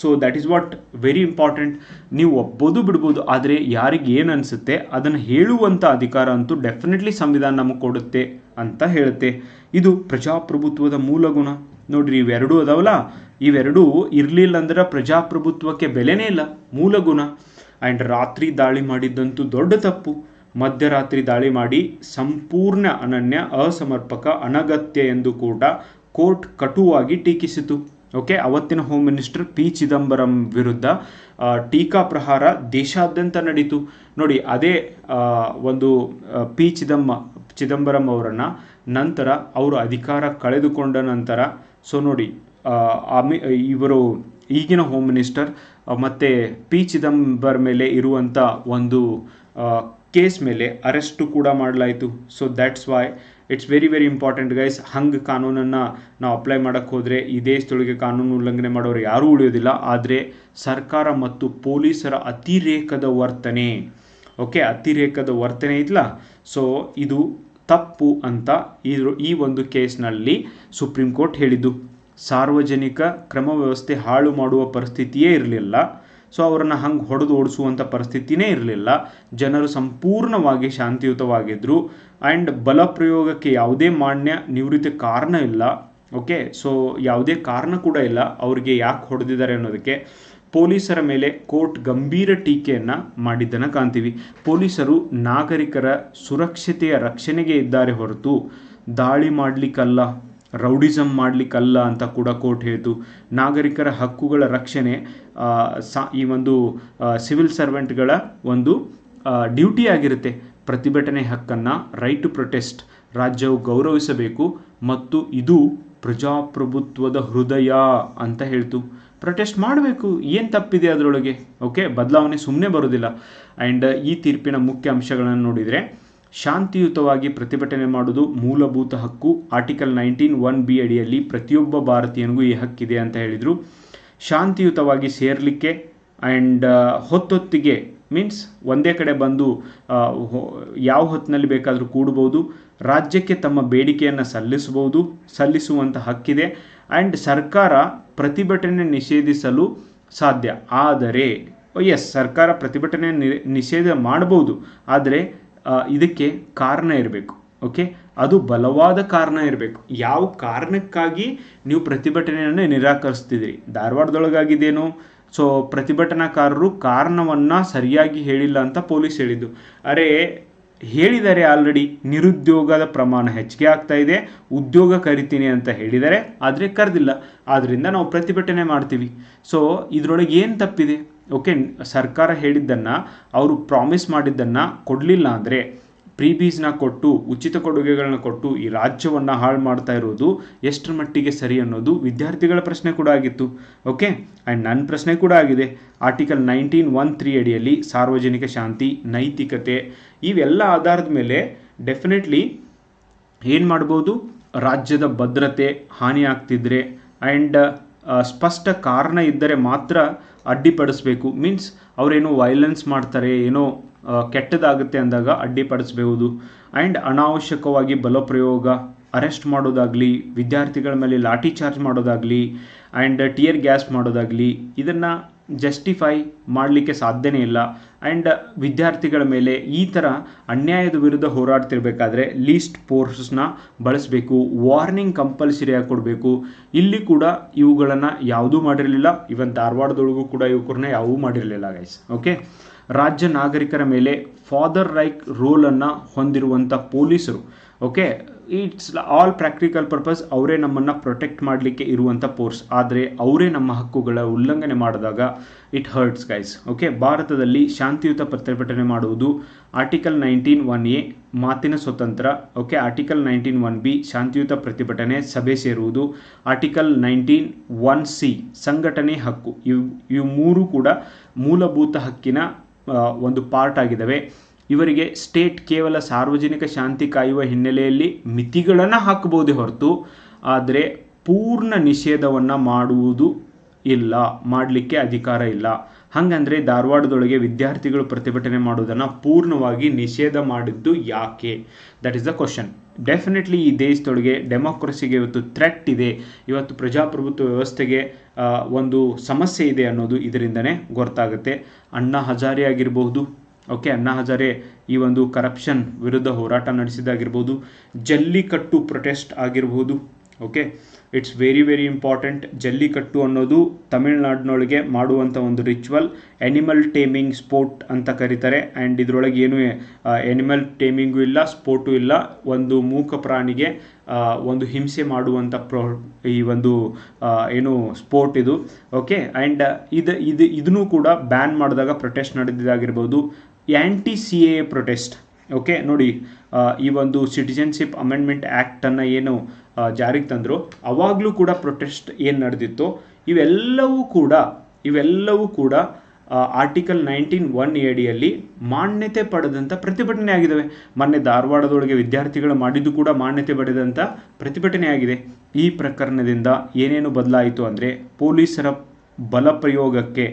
so that is what very important ನೀವು ಒಪ್ಪೋದು ಬಿಡ್ಬೋದು, ಆದರೆ ಯಾರಿಗೆ ಏನು ಅನಿಸುತ್ತೆ, ಅದನ್ನು ಹೇಳುವಂಥ ಅಧಿಕಾರ ಅಂತೂ ಡೆಫಿನೆಟ್ಲಿ ಸಂವಿಧಾನ ನಮಗೆ ಕೊಡುತ್ತೆ ಅಂತ ಹೇಳುತ್ತೆ. ಇದು ಪ್ರಜಾಪ್ರಭುತ್ವದ ಮೂಲ ಗುಣ. ನೋಡ್ರಿ, ಇವೆರಡೂ ಅದಾವಲ್ಲ? ಇವೆರಡೂ ಇರಲಿಲ್ಲ ಅಂದ್ರೆ ಪ್ರಜಾಪ್ರಭುತ್ವಕ್ಕೆ ಬೆಲೆನೇ ಇಲ್ಲ. ಮೂಲ ಗುಣ. ಆ್ಯಂಡ್ ರಾತ್ರಿ ದಾಳಿ ಮಾಡಿದ್ದಂತೂ ದೊಡ್ಡ ತಪ್ಪು. ಮಧ್ಯರಾತ್ರಿ ದಾಳಿ ಮಾಡಿ ಸಂಪೂರ್ಣ ಅನನ್ಯ, ಅಸಮರ್ಪಕ, ಅನಗತ್ಯ ಎಂದು ಕೂಡ ಕೋರ್ಟ್ ಕಟುವಾಗಿ ಟೀಕಿಸಿತು. ಓಕೆ ಅವತ್ತಿನ ಹೋಮ್ ಮಿನಿಸ್ಟರ್ ಪಿ ಚಿದಂಬರಂ ವಿರುದ್ಧ ಟೀಕಾ ಪ್ರಹಾರ ದೇಶಾದ್ಯಂತ ನಡೀತು. ನೋಡಿ, ಅದೇ ಒಂದು ಪಿ ಚಿದಂಬ ಚಿದಂಬರಂ ಅವರನ್ನು ನಂತರ ಅವರು ಅಧಿಕಾರ ಕಳೆದುಕೊಂಡ ನಂತರ ಸೊ ನೋಡಿ ಇವರು ಈಗಿನ ಹೋಮ್ ಮಿನಿಸ್ಟರ್ ಮತ್ತೆ ಪಿ ಚಿದಂಬರ್ ಮೇಲೆ ಇರುವಂಥ ಒಂದು ಕೇಸ್ ಮೇಲೆ ಅರೆಸ್ಟು ಕೂಡ ಮಾಡಲಾಯಿತು. So that's why it's very very important guys ಹಂಗೆ ಕಾನೂನನ್ನು ನಾವು ಅಪ್ಲೈ ಮಾಡೋಕ್ಕೆ ಹೋದರೆ ಈ ದೇಶದೊಳಗೆ ಕಾನೂನು ಉಲ್ಲಂಘನೆ ಮಾಡೋರು ಯಾರೂ ಉಳಿಯೋದಿಲ್ಲ. ಆದರೆ ಸರ್ಕಾರ ಮತ್ತು ಪೊಲೀಸರ ಅತಿರೇಕದ ವರ್ತನೆ. ಓಕೆ ಅತಿರೇಕದ ವರ್ತನೆ ಇಲ್ಲ ಸೊ ಇದು ತಪ್ಪು ಅಂತ ಇದ್ರ ಈ ಒಂದು ಕೇಸ್ನಲ್ಲಿ ಸುಪ್ರೀಂ ಕೋರ್ಟ್ ಹೇಳಿದ್ದು. ಸಾರ್ವಜನಿಕ ಕ್ರಮ ವ್ಯವಸ್ಥೆ ಹಾಳು ಮಾಡುವ ಪರಿಸ್ಥಿತಿಯೇ ಇರಲಿಲ್ಲ. ಸೊ ಅವರನ್ನು ಹಂಗೆ ಹೊಡೆದು ಓಡಿಸುವಂಥ ಪರಿಸ್ಥಿತಿನೇ ಇರಲಿಲ್ಲ. ಜನರು ಸಂಪೂರ್ಣವಾಗಿ ಶಾಂತಿಯುತವಾಗಿದ್ದರು ಆ್ಯಂಡ್ ಬಲಪ್ರಯೋಗಕ್ಕೆ ಯಾವುದೇ ಮಾನ್ಯ ನಿವೃತ್ತಿ ಕಾರಣ ಇಲ್ಲ. ಓಕೆ? ಸೊ ಯಾವುದೇ ಕಾರಣ ಕೂಡ ಇಲ್ಲ. ಅವರಿಗೆ ಯಾಕೆ ಹೊಡೆದಿದ್ದಾರೆ ಅನ್ನೋದಕ್ಕೆ. ಪೊಲೀಸರ ಮೇಲೆ ಕೋರ್ಟ್ ಗಂಭೀರ ಟೀಕೆಯನ್ನು ಮಾಡಿದ್ದನ್ನು ಕಾಣ್ತೀವಿ. ಪೊಲೀಸರು ನಾಗರಿಕರ ಸುರಕ್ಷತೆಯ ರಕ್ಷಣೆಗೆ ಇದ್ದಾರೆ ಹೊರತು ದಾಳಿ ಮಾಡಲಿಕ್ಕಲ್ಲ. ರೌಡಿಸಮ್ ಮಾಡಲಿಕ್ಕಲ್ಲ ಅಂತ ಕೂಡ ಕೋರ್ಟ್ ಹೇಳಿತು. ನಾಗರಿಕರ ಹಕ್ಕುಗಳ ರಕ್ಷಣೆ ಸಾ, ಈ ಒಂದು ಸಿವಿಲ್ ಸರ್ವೆಂಟ್ಗಳ ಒಂದು ಡ್ಯೂಟಿ ಆಗಿರುತ್ತೆ. ಪ್ರತಿಭಟನೆ ಹಕ್ಕನ್ನು ರೈಟ್ ಟು ಪ್ರೊಟೆಸ್ಟ್ ರಾಜ್ಯವು ಗೌರವಿಸಬೇಕು ಮತ್ತು ಇದು ಪ್ರಜಾಪ್ರಭುತ್ವದ ಹೃದಯ ಅಂತ ಹೇಳ್ತು. ಪ್ರೊಟೆಸ್ಟ್ ಮಾಡಬೇಕು. ಏನು ತಪ್ಪಿದೆ ಅದರೊಳಗೆ? ಓಕೆ ಬದಲಾವಣೆ ಸುಮ್ಮನೆ ಬರೋದಿಲ್ಲ. ಆ್ಯಂಡ್ ಈ ತೀರ್ಪಿನ ಮುಖ್ಯ ಅಂಶಗಳನ್ನು ನೋಡಿದರೆ ಶಾಂತಿಯುತವಾಗಿ ಪ್ರತಿಭಟನೆ ಮಾಡುವುದು ಮೂಲಭೂತ ಹಕ್ಕು. ಆರ್ಟಿಕಲ್ ನೈನ್ಟೀನ್ ಒನ್ ಬಿ ಅಡಿಯಲ್ಲಿ ಪ್ರತಿಯೊಬ್ಬ ಭಾರತೀಯನಿಗೂ ಈ ಹಕ್ಕಿದೆ ಅಂತ ಹೇಳಿದರು. ಶಾಂತಿಯುತವಾಗಿ ಸೇರಲಿಕ್ಕೆ ಆ್ಯಂಡ್ ಹೊತ್ತೊತ್ತಿಗೆ ಮೀನ್ಸ್ ಒಂದೇ ಕಡೆ ಬಂದು ಯಾವ ಹೊತ್ತಿನಲ್ಲಿ ಬೇಕಾದರೂ ಕೂಡಬಹುದು. ರಾಜ್ಯಕ್ಕೆ ತಮ್ಮ ಬೇಡಿಕೆಯನ್ನು ಸಲ್ಲಿಸಬಹುದು ಸಲ್ಲಿಸುವಂಥ ಹಕ್ಕಿದೆ. ಆ್ಯಂಡ್ ಸರ್ಕಾರ ಪ್ರತಿಭಟನೆ ನಿಷೇಧಿಸಲು ಸಾಧ್ಯ. ಆದರೆ ಎಸ್ ಸರ್ಕಾರ ಪ್ರತಿಭಟನೆ ನಿಷೇಧ ಮಾಡಬಹುದು. ಆದರೆ ಇದಕ್ಕೆ ಕಾರಣ ಇರಬೇಕು ಓಕೆ ಅದು ಬಲವಾದ ಕಾರಣ ಇರಬೇಕು. ಯಾವ ಕಾರಣಕ್ಕಾಗಿ ನೀವು ಪ್ರತಿಭಟನೆಯನ್ನು ನಿರಾಕರಿಸ್ತಿದ್ದೀರಿ ಧಾರವಾಡದೊಳಗಾಗಿದ್ದೇನು? ಸೊ ಪ್ರತಿಭಟನಾಕಾರರು ಕಾರಣವನ್ನು ಸರಿಯಾಗಿ ಹೇಳಿಲ್ಲ ಅಂತ ಪೊಲೀಸ್ ಹೇಳಿದ್ದು. ಅರೆ ಹೇಳಿದ್ದಾರೆ ಆಲ್ರೆಡಿ ನಿರುದ್ಯೋಗದ ಪ್ರಮಾಣ ಹೆಚ್ಚಿಗೆ ಆಗ್ತಾ ಇದೆ, ಉದ್ಯೋಗ ಕರಿತೀನಿ ಅಂತ ಹೇಳಿದ್ದಾರೆ ಆದರೆ ಕರೆದಿಲ್ಲ. ಆದ್ದರಿಂದ ನಾವು ಪ್ರತಿಭಟನೆ ಮಾಡ್ತೀವಿ. ಸೊ ಇದರೊಳಗೆ ಏನು ತಪ್ಪಿದೆ? ಓಕೆ ಸರ್ಕಾರ ಹೇಳಿದ್ದನ್ನು, ಅವರು ಪ್ರಾಮಿಸ್ ಮಾಡಿದ್ದನ್ನು ಕೊಡಲಿಲ್ಲ ಅಂದರೆ ಪ್ರೀಬೀಸ್ನ ಕೊಟ್ಟು, ಉಚಿತ ಕೊಡುಗೆಗಳನ್ನ ಕೊಟ್ಟು ಈ ರಾಜ್ಯವನ್ನು ಹಾಳು ಮಾಡ್ತಾ ಇರೋದು ಎಷ್ಟರ ಮಟ್ಟಿಗೆ ಸರಿ ಅನ್ನೋದು ವಿದ್ಯಾರ್ಥಿಗಳ ಪ್ರಶ್ನೆ ಕೂಡ ಆಗಿತ್ತು. ಓಕೆ ಆ್ಯಂಡ್ ನನ್ನ ಪ್ರಶ್ನೆ ಕೂಡ ಆಗಿದೆ. ಆರ್ಟಿಕಲ್ ನೈನ್ಟೀನ್ ಒನ್ ತ್ರೀ ಅಡಿಯಲ್ಲಿ ಸಾರ್ವಜನಿಕ ಶಾಂತಿ, ನೈತಿಕತೆ ಇವೆಲ್ಲ ಆಧಾರದ ಮೇಲೆ ಡೆಫಿನೆಟ್ಲಿ ಏನು ಮಾಡ್ಬೋದು? ರಾಜ್ಯದ ಭದ್ರತೆ, ಹಾನಿ ಆಗ್ತಿದ್ರೆ ಆ್ಯಂಡ್ ಸ್ಪಷ್ಟ ಕಾರಣ ಇದ್ದರೆ ಮಾತ್ರ ಅಡ್ಡಿಪಡಿಸ್ಬೇಕು. ಮೀನ್ಸ್ ಅವರೇನೋ ವೈಲೆನ್ಸ್ ಮಾಡ್ತಾರೆ, ಏನೋ ಕೆಟ್ಟದಾಗುತ್ತೆ ಅಂದಾಗ ಅಡ್ಡಿಪಡಿಸಬಹುದು ಆ್ಯಂಡ್ ಅನಾವಶ್ಯಕವಾಗಿ ಬಲಪ್ರಯೋಗ ಅರೆಸ್ಟ್ ಮಾಡೋದಾಗಲಿ, ವಿದ್ಯಾರ್ಥಿಗಳ ಮೇಲೆ ಲಾಠಿ ಚಾರ್ಜ್ ಮಾಡೋದಾಗಲಿ ಆ್ಯಂಡ್ ಟಿಯರ್ ಗ್ಯಾಸ್ ಮಾಡೋದಾಗಲಿ, ಇದನ್ನು ಜಸ್ಟಿಫೈ ಮಾಡಲಿಕ್ಕೆ ಸಾಧ್ಯನೇ ಇಲ್ಲ. ಆ್ಯಂಡ್ ವಿದ್ಯಾರ್ಥಿಗಳ ಮೇಲೆ ಈ ಥರ ಅನ್ಯಾಯದ ವಿರುದ್ಧ ಹೋರಾಡ್ತಿರ್ಬೇಕಾದ್ರೆ ಲೀಸ್ಟ್ ಫೋರ್ಸ್ನ ಬಳಸಬೇಕು ವಾರ್ನಿಂಗ್ ಕಂಪಲ್ಸರಿಯಾಗಿ ಕೊಡಬೇಕು. ಇಲ್ಲಿ ಕೂಡ ಇವುಗಳನ್ನು ಯಾವುದೂ ಮಾಡಿರಲಿಲ್ಲ. ಇವನ್ ಧಾರವಾಡದೊಳಗೂ ಕೂಡ ಇವುಕರನ್ನ ಯಾವೂ ಮಾಡಿರಲಿಲ್ಲ ಗೈಸ್ ಓಕೆ ರಾಜ್ಯ ನಾಗರಿಕರ ಮೇಲೆ ಫಾದರ್ ರೈಕ್ ರೋಲನ್ನು ಹೊಂದಿರುವಂಥ ಪೊಲೀಸರು okay it's all practical purpose ಅವರೇ ನಮ್ಮನ್ನು ಪ್ರೊಟೆಕ್ಟ್ ಮಾಡಲಿಕ್ಕೆ ಇರುವಂಥ ಪೋರ್ಸ್ ಆದರೆ ಅವರೇ ನಮ್ಮ ಹಕ್ಕುಗಳ ಉಲ್ಲಂಘನೆ ಮಾಡಿದಾಗ ಇಟ್ ಹರ್ಟ್ಸ್ ಗೈಸ್ ಓಕೆ ಭಾರತದಲ್ಲಿ ಶಾಂತಿಯುತ ಪ್ರತಿಭಟನೆ ಮಾಡುವುದು ಆರ್ಟಿಕಲ್ ನೈನ್ಟೀನ್ ಒನ್ ಎ ಮಾತಿನ ಸ್ವತಂತ್ರ. Okay article nineteen one B ಶಾಂತಿಯುತ ಪ್ರತಿಭಟನೆ, ಸಭೆ ಸೇರುವುದು. ಆರ್ಟಿಕಲ್ ನೈನ್ಟೀನ್ ಒನ್ ಸಿ ಸಂಘಟನೆ ಹಕ್ಕು. ಇವು ಇವು ಮೂರು ಕೂಡ ಮೂಲಭೂತ ಹಕ್ಕಿನ ಒಂದು ಪಾರ್ಟ್ ಆಗಿದ್ದಾವೆ ಇವರಿಗೆ ಸ್ಟೇಟ್ ಕೇವಲ ಸಾರ್ವಜನಿಕ ಶಾಂತಿ ಕಾಯುವ ಹಿನ್ನೆಲೆಯಲ್ಲಿ ಮಿತಿಗಳನ್ನು ಹಾಕಬಹುದೇ ಹೊರತು, ಆದರೆ ಪೂರ್ಣ ನಿಷೇಧವನ್ನು ಮಾಡುವುದು ಇಲ್ಲ, ಮಾಡಲಿಕ್ಕೆ ಅಧಿಕಾರ ಇಲ್ಲ. ಹಾಗಂದ್ರೆ ಧಾರವಾಡದೊಳಗೆ ವಿದ್ಯಾರ್ಥಿಗಳು ಪ್ರತಿಭಟನೆ ಮಾಡೋದನ್ನು ಪೂರ್ಣವಾಗಿ ನಿಷೇಧ ಮಾಡಿದ್ದು ಯಾಕೆ? That is the question definitely ಈ ದೇಶದೊಳಗೆ ಡೆಮೋಕ್ರಸಿಗೆ ಇವತ್ತು ಥ್ರೆಟ್ ಇದೆ. ಇವತ್ತು ಪ್ರಜಾಪ್ರಭುತ್ವ ವ್ಯವಸ್ಥೆಗೆ ಒಂದು ಸಮಸ್ಯೆ ಇದೆ ಅನ್ನೋದು ಇದರಿಂದನೇ ಗೊತ್ತಾಗುತ್ತೆ. ಅಣ್ಣಾ ಹಜಾರಿ ಆಗಿರಬಹುದು ಓಕೆ ಅಣ್ಣಾ ಹಜಾರೆ ಈ ಒಂದು ಕರಪ್ಷನ್ ವಿರುದ್ಧ ಹೋರಾಟ ನಡೆಸಿದಾಗಿರ್ಬೋದು, ಜಲ್ಲಿಕಟ್ಟು ಪ್ರೊಟೆಸ್ಟ್ ಆಗಿರ್ಬೋದು, okay? It's very very important Jallikattu ಅನ್ನೋದು ತಮಿಳ್ನಾಡಿನೊಳಗೆ ಮಾಡುವಂಥ ಒಂದು ರಿಚುವಲ್ ಎನಿಮಲ್ ಟೇಮಿಂಗ್ ಸ್ಪೋರ್ಟ್ ಅಂತ ಕರೀತಾರೆ. ಆ್ಯಂಡ್ ಇದರೊಳಗೆ ಏನು ಎನಿಮಲ್ ಟೇಮಿಂಗು ಇಲ್ಲ ಸ್ಪೋರ್ಟು ಇಲ್ಲ, ಒಂದು ಮೂಕ ಪ್ರಾಣಿಗೆ ಒಂದು ಹಿಂಸೆ ಮಾಡುವಂಥ ಪ್ರೊ, ಈ ಒಂದು ಏನು ಸ್ಪೋರ್ಟ್ ಇದು, ಓಕೆ? ಆ್ಯಂಡ್ ಇದು ಇದು, ಇದನ್ನು ಕೂಡ ಬ್ಯಾನ್ ಮಾಡಿದಾಗ protest ನಡೆದಿದ್ದಾಗಿರ್ಬೋದು anti C A protest okay ನೋಡಿ ಈ ಒಂದು ಸಿಟಿಜನ್ಶಿಪ್ ಅಮೆಂಡ್ಮೆಂಟ್ ಆ್ಯಕ್ಟನ್ನು ಏನು ಜಾರಿಗೆ ತಂದರು, ಅವಾಗಲೂ ಕೂಡ ಪ್ರೊಟೆಸ್ಟ್ ಏನು ನಡೆದಿತ್ತು, ಇವೆಲ್ಲವೂ ಕೂಡ ಇವೆಲ್ಲವೂ ಕೂಡ ಆರ್ಟಿಕಲ್ ನೈನ್ಟೀನ್ ಒನ್ ಎಡಿಯಲ್ಲಿ ಮಾನ್ಯತೆ ಪಡೆದಂಥ ಪ್ರತಿಭಟನೆ ಆಗಿದ್ದಾವೆ ಮೊನ್ನೆ ಧಾರವಾಡದೊಳಗೆ ವಿದ್ಯಾರ್ಥಿಗಳು ಮಾಡಿದ್ದು ಕೂಡ ಮಾನ್ಯತೆ ಪಡೆದಂಥ ಪ್ರತಿಭಟನೆಯಾಗಿದೆ ಈ ಪ್ರಕರಣದಿಂದ ಏನೇನು ಬದಲಾಯಿತು ಅಂದರೆ, ಪೊಲೀಸರ ಬಲ ಪ್ರಯೋಗಕ್ಕೆ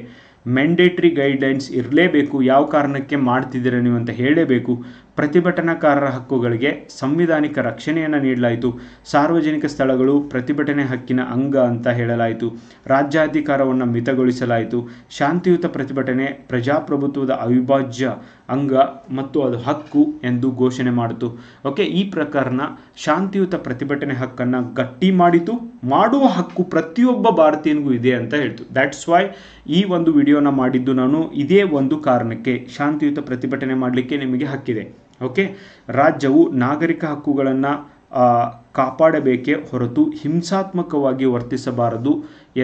ಮ್ಯಾಂಡೇಟ್ರಿ ಗೈಡ್ಲೈನ್ಸ್ ಇರಲೇಬೇಕು, ಯಾವ ಕಾರಣಕ್ಕೆ ಮಾಡ್ತಿದ್ದೀರ ನೀವು ಅಂತ ಹೇಳಲೇಬೇಕು ಪ್ರತಿಭಟನಾಕಾರರ ಹಕ್ಕುಗಳಿಗೆ ಸಂವಿಧಾನಿಕ ರಕ್ಷಣೆಯನ್ನು ನೀಡಲಾಯಿತು. ಸಾರ್ವಜನಿಕ ಸ್ಥಳಗಳು ಪ್ರತಿಭಟನೆ ಹಕ್ಕಿನ ಅಂಗ ಅಂತ ಹೇಳಲಾಯಿತು. ರಾಜ್ಯಾಧಿಕಾರವನ್ನು ಮಿತಗೊಳಿಸಲಾಯಿತು. ಶಾಂತಿಯುತ ಪ್ರತಿಭಟನೆ ಪ್ರಜಾಪ್ರಭುತ್ವದ ಅವಿಭಾಜ್ಯ ಅಂಗ ಮತ್ತು ಅದು ಹಕ್ಕು ಎಂದು ಘೋಷಣೆ ಮಾಡಿತು. ಓಕೆ, ಈ ಪ್ರಕಾರನ ಶಾಂತಿಯುತ ಪ್ರತಿಭಟನೆ ಹಕ್ಕನ್ನು ಗಟ್ಟಿ ಮಾಡಿತು, ಮಾಡುವ ಹಕ್ಕು ಪ್ರತಿಯೊಬ್ಬ ಭಾರತೀಯನಿಗೂ ಇದೆ ಅಂತ ಹೇಳ್ತು. ದ್ಯಾಟ್ಸ್ ವೈ ಈ ಒಂದು ವಿಡಿಯೋನ ಮಾಡಿದ್ದು ನಾನು. ಇದೇ ಒಂದು ಕಾರಣಕ್ಕೆ ಶಾಂತಿಯುತ ಪ್ರತಿಭಟನೆ ಮಾಡಲಿಕ್ಕೆ ನಿಮಗೆ ಹಕ್ಕಿದೆ. ಓಕೆ, ರಾಜ್ಯವು ನಾಗರಿಕ ಹಕ್ಕುಗಳನ್ನು ಕಾಪಾಡಬೇಕೇ ಹೊರತು ಹಿಂಸಾತ್ಮಕವಾಗಿ ವರ್ತಿಸಬಾರದು